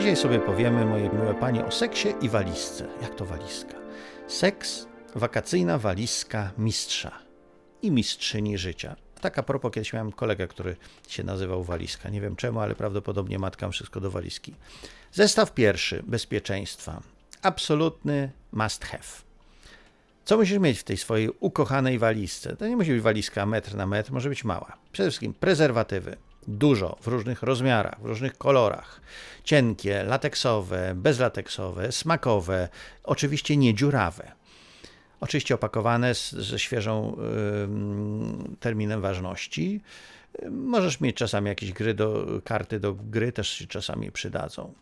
Dzisiaj sobie powiemy, moje miłe panie, o seksie i walizce. Jak to walizka? Seks, wakacyjna walizka mistrza i mistrzyni życia. Tak a propos, kiedyś miałem kolegę, który się nazywał Walizka. Nie wiem czemu, ale prawdopodobnie matka wszystko do walizki. Zestaw pierwszy, bezpieczeństwa. Absolutny must have. Co musisz mieć w tej swojej ukochanej walizce? To nie musi być walizka metr na metr, może być mała. Przede wszystkim prezerwatywy. Dużo, w różnych rozmiarach, w różnych kolorach. Cienkie, lateksowe, bezlateksowe, smakowe, oczywiście nie dziurawe. Oczywiście opakowane z, ze świeżą y, terminem ważności. Możesz mieć czasami jakieś gry do, karty do gry, też się czasami przydadzą.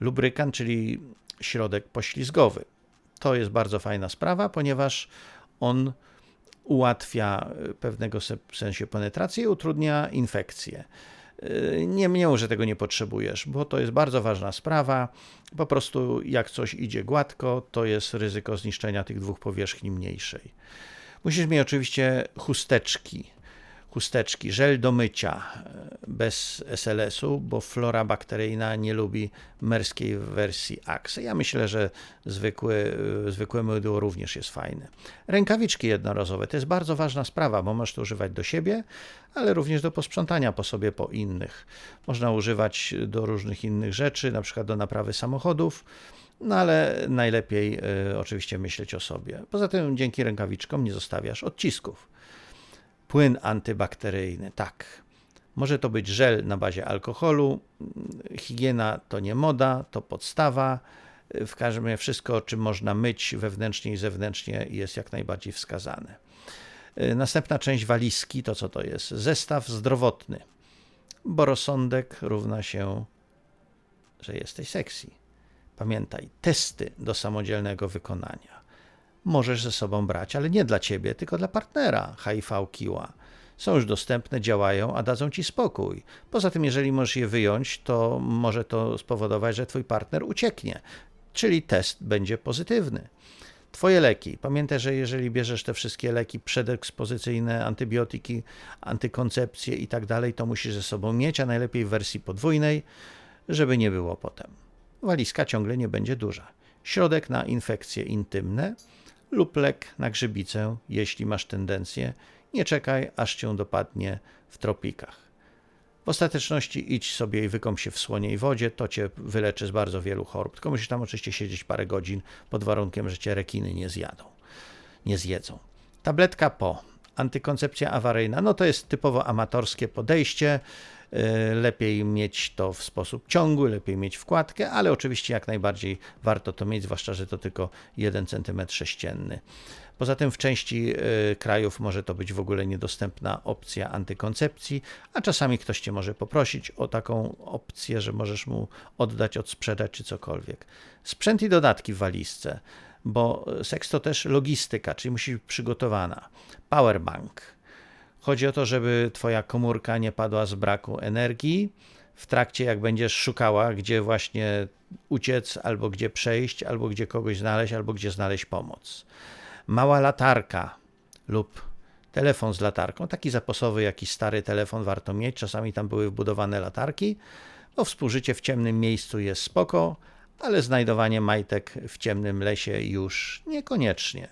Lubrykant, czyli środek poślizgowy. To jest bardzo fajna sprawa, ponieważ on ułatwia pewnego sensie penetrację i utrudnia infekcję. Nie mnią, że tego nie potrzebujesz, bo to jest bardzo ważna sprawa. Po prostu jak coś idzie gładko, to jest ryzyko zniszczenia tych dwóch powierzchni mniejszej. Musisz mieć oczywiście chusteczki chusteczki, żel do mycia e, bez SLS-u, bo flora bakteryjna nie lubi merskiej wersji Axe. Ja myślę, że zwykły, e, zwykłe mydło również jest fajne. Rękawiczki jednorazowe to jest bardzo ważna sprawa, bo możesz to używać do siebie, ale również do posprzątania po sobie po innych. Można używać do różnych innych rzeczy, na przykład do naprawy samochodów. No ale najlepiej y, oczywiście myśleć o sobie. Poza tym dzięki rękawiczkom nie zostawiasz odcisków. Płyn antybakteryjny, tak. Może to być żel na bazie alkoholu. Higiena to nie moda, to podstawa. W każdym razie wszystko, czym można myć wewnętrznie i zewnętrznie, jest jak najbardziej wskazane. Następna część walizki to co to jest? Zestaw zdrowotny, bo rozsądek równa się, że jesteś sexy. Pamiętaj, testy do samodzielnego wykonania możesz ze sobą brać, ale nie dla ciebie, tylko dla partnera HIV Kiła. Są już dostępne, działają, a dadzą ci spokój. Poza tym, jeżeli możesz je wyjąć, to może to spowodować, że twój partner ucieknie, czyli test będzie pozytywny. Twoje leki. Pamiętaj, że jeżeli bierzesz te wszystkie leki przedekspozycyjne, antybiotyki, antykoncepcje i tak dalej, to musisz ze sobą mieć, a najlepiej w wersji podwójnej, żeby nie było potem. Walizka ciągle nie będzie duża. Środek na infekcje intymne lub lek na grzybicę, jeśli masz tendencję. Nie czekaj, aż cię dopadnie w tropikach. W ostateczności idź sobie i wykąp się w słoniej wodzie, to cię wyleczy z bardzo wielu chorób. Tylko musisz tam oczywiście siedzieć parę godzin pod warunkiem, że cię rekiny nie zjadą, nie zjedzą. Tabletka po. Antykoncepcja awaryjna, no to jest typowo amatorskie podejście. Y, lepiej mieć to w sposób ciągły, lepiej mieć wkładkę, ale oczywiście jak najbardziej warto to mieć, zwłaszcza, że to tylko 1 cm sześcienny. Poza tym w części y, krajów może to być w ogóle niedostępna opcja antykoncepcji, a czasami ktoś cię może poprosić o taką opcję, że możesz mu oddać, odsprzedać czy cokolwiek. Sprzęt i dodatki w walizce, bo seks to też logistyka, czyli musi być przygotowana. Powerbank, Chodzi o to, żeby twoja komórka nie padła z braku energii w trakcie, jak będziesz szukała, gdzie właśnie uciec, albo gdzie przejść, albo gdzie kogoś znaleźć, albo gdzie znaleźć pomoc. Mała latarka lub telefon z latarką, taki zapasowy, jakiś stary telefon warto mieć. Czasami tam były wbudowane latarki. No, współżycie w ciemnym miejscu jest spoko, ale znajdowanie majtek w ciemnym lesie już niekoniecznie.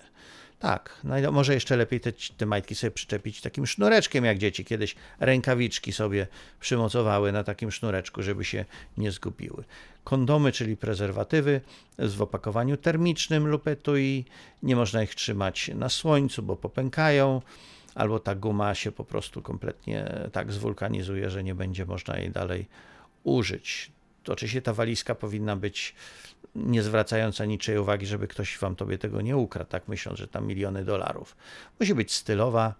Tak, no może jeszcze lepiej te, te majtki sobie przyczepić takim sznureczkiem, jak dzieci kiedyś rękawiczki sobie przymocowały na takim sznureczku, żeby się nie zgubiły. Kondomy, czyli prezerwatywy w opakowaniu termicznym lub etui. Nie można ich trzymać na słońcu, bo popękają, albo ta guma się po prostu kompletnie tak zwulkanizuje, że nie będzie można jej dalej użyć. Oczywiście ta walizka powinna być nie zwracająca niczej uwagi, żeby ktoś wam tobie tego nie ukradł, tak myśląc, że tam miliony dolarów. Musi być stylowa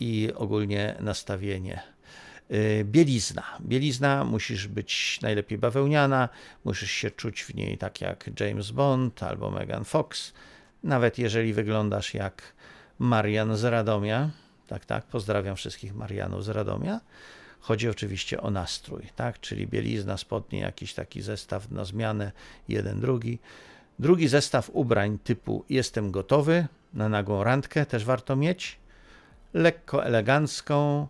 i ogólnie nastawienie. Y, bielizna. Bielizna musisz być najlepiej bawełniana, musisz się czuć w niej tak jak James Bond albo Megan Fox, nawet jeżeli wyglądasz jak Marian z Radomia. Tak, tak, pozdrawiam wszystkich Marianów z Radomia. Chodzi oczywiście o nastrój, tak? czyli bielizna, spodnie, jakiś taki zestaw na zmianę, jeden, drugi. Drugi zestaw ubrań typu jestem gotowy na nagłą randkę, też warto mieć. Lekko elegancką,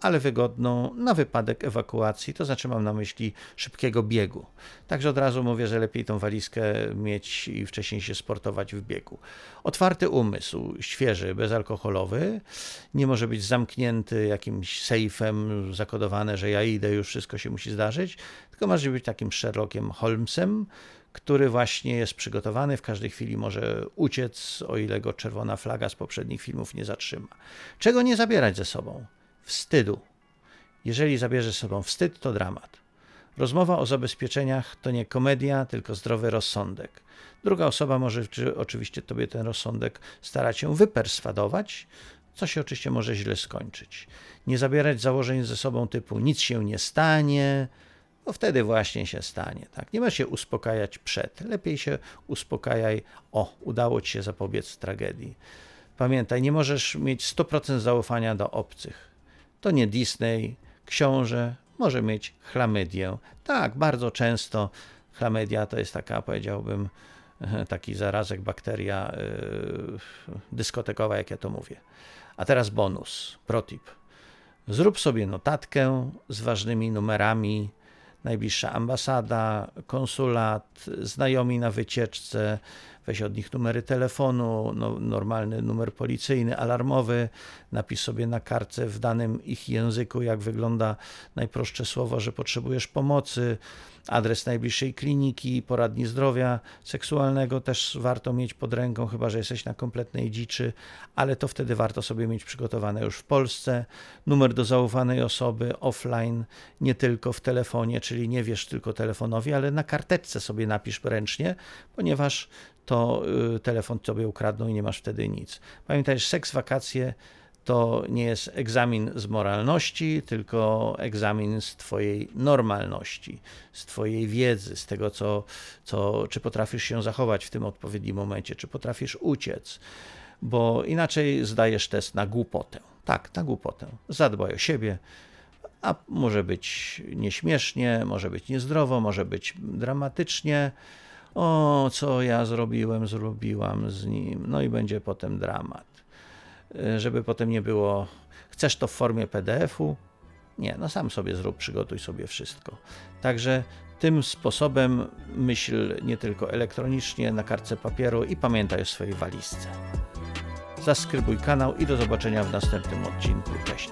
ale wygodną na wypadek ewakuacji, to znaczy mam na myśli szybkiego biegu. Także od razu mówię, że lepiej tą walizkę mieć i wcześniej się sportować w biegu. Otwarty umysł, świeży, bezalkoholowy, nie może być zamknięty jakimś sejfem, zakodowane, że ja idę, już wszystko się musi zdarzyć, tylko może być takim Sherlockiem Holmesem, który właśnie jest przygotowany, w każdej chwili może uciec, o ile go czerwona flaga z poprzednich filmów nie zatrzyma. Czego nie zabierać ze sobą? Wstydu. Jeżeli zabierzesz ze sobą wstyd, to dramat. Rozmowa o zabezpieczeniach to nie komedia, tylko zdrowy rozsądek. Druga osoba może czy oczywiście tobie ten rozsądek starać się wyperswadować, co się oczywiście może źle skończyć. Nie zabierać założeń ze sobą typu nic się nie stanie, bo wtedy właśnie się stanie. Tak? Nie ma się uspokajać przed, lepiej się uspokajaj, o, udało ci się zapobiec tragedii. Pamiętaj, nie możesz mieć 100% zaufania do obcych. To nie Disney, książę może mieć chlamydię. Tak, bardzo często chlamydia to jest taka, powiedziałbym, taki zarazek, bakteria yy, dyskotekowa, jak ja to mówię. A teraz bonus, protip. Zrób sobie notatkę z ważnymi numerami, najbliższa ambasada, konsulat, znajomi na wycieczce, weź od nich numery telefonu, no, normalny numer policyjny, alarmowy, napisz sobie na kartce w danym ich języku, jak wygląda najprostsze słowo, że potrzebujesz pomocy, adres najbliższej kliniki, poradni zdrowia seksualnego też warto mieć pod ręką, chyba że jesteś na kompletnej dziczy, ale to wtedy warto sobie mieć przygotowane już w Polsce. Numer do zaufanej osoby offline, nie tylko w telefonie, czyli nie wiesz tylko telefonowi, ale na karteczce sobie napisz ręcznie, ponieważ to y, telefon sobie ukradną i nie masz wtedy nic. Pamiętaj, że seks, wakacje to nie jest egzamin z moralności, tylko egzamin z Twojej normalności, z Twojej wiedzy, z tego, co, co, czy potrafisz się zachować w tym odpowiednim momencie, czy potrafisz uciec, bo inaczej zdajesz test na głupotę. Tak, na głupotę. Zadbaj o siebie, a może być nieśmiesznie, może być niezdrowo, może być dramatycznie. O, co ja zrobiłem, zrobiłam z nim. No i będzie potem dramat. E, żeby potem nie było, chcesz to w formie PDF-u? Nie, no sam sobie zrób, przygotuj sobie wszystko. Także tym sposobem myśl nie tylko elektronicznie, na kartce papieru i pamiętaj o swojej walizce. Zaskrybuj kanał i do zobaczenia w następnym odcinku. Cześć.